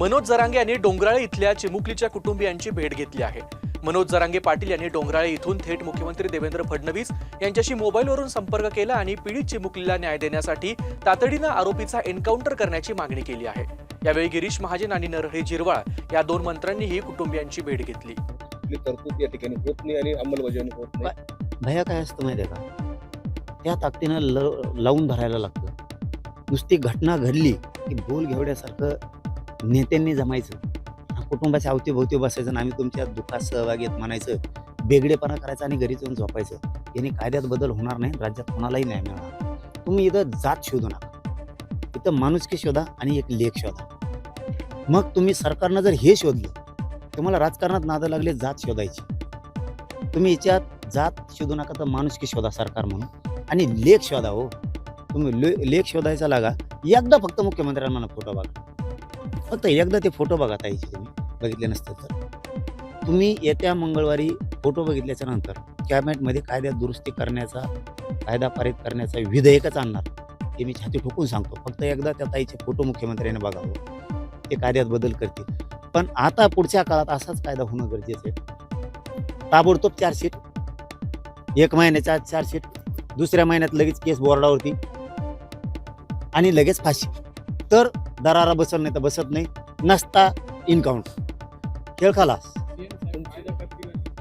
मनोज जरांगे यांनी डोंगराळे इथल्या चिमुकलीच्या कुटुंबियांची भेट घेतली आहे. मनोज जरांगे पाटील यांनी डोंगराळे इथून थेट मुख्यमंत्री देवेंद्र फडणवीस यांच्याशी मोबाईलवरून संपर्क केला आणि पीडित चिमुकलीला न्याय देण्यासाठी तातडीनं आरोपीचा एन्काउंटर करण्याची मागणी केली आहे. यावेळी गिरीश महाजन आणि नरहरी जिरवाळ या दोन मंत्र्यांनीही कुटुंबियांची भेट घेतली. तरतूद या ठिकाणी होत नाही आणि अंमलबजावणी होत नाही. भया काय असतं माहिती आहे का? त्या ताकदीनं लावून धरायला लागतं. नुसती घटना घडली की बोल घेवड्यासारखं नेत्यांनी जमायचं. कुटुंबाच्या अवतीभोवती बसायचं आणि आम्ही तुमच्या दुःखात सहभागी म्हणायचं. बेगडेपणा करायचा आणि घरी जाऊन झोपायचं. याने कायद्यात बदल होणार नाही राज्यात कोणालाही न्याय मिळणार तुम्ही इथं जात शोधू नका. इथं माणुसकी शोधा आणि एक लेख शोधा. मग तुम्ही सरकारनं जर हे शोधलं तुम्हाला राजकारणात नादं लागले जात शोधायची. तुम्ही याच्यात जात शोधू नका तर माणुसकी शोधा सरकार म्हणून. आणि लेख शोधा हो. तुम्ही ले लेख शोधायचा लागा. एकदा फक्त मुख्यमंत्र्यांना फोटो बघा. फक्त एकदा ते फोटो बघा ताईचे तुम्ही. बघितले नसते तर. तुम्ही येत्या मंगळवारी फोटो बघितल्याच्या नंतर कॅबिनेटमध्ये कायद्यात दुरुस्ती करण्याचा कायदा पारित करण्याचा विधेयकच आणणार ते मी छाती ठोकून सांगतो. फक्त एकदा त्या ताईचे फोटो मुख्यमंत्र्यांनी बघावं. ते कायद्यात बदल करतील. पण आता पुढच्या काळात असाच कायदा होणं गरजेचं आहे. ताबडतोब चार्जशीट एक महिन्याच्या चार्जशीट दुसऱ्या महिन्यात लगेच केस बोर्डावरती. आणि लगेच फाशी. तर दरारा बसत नाही तर बसत नाही. नसता इनकाउंट खेळ खालास.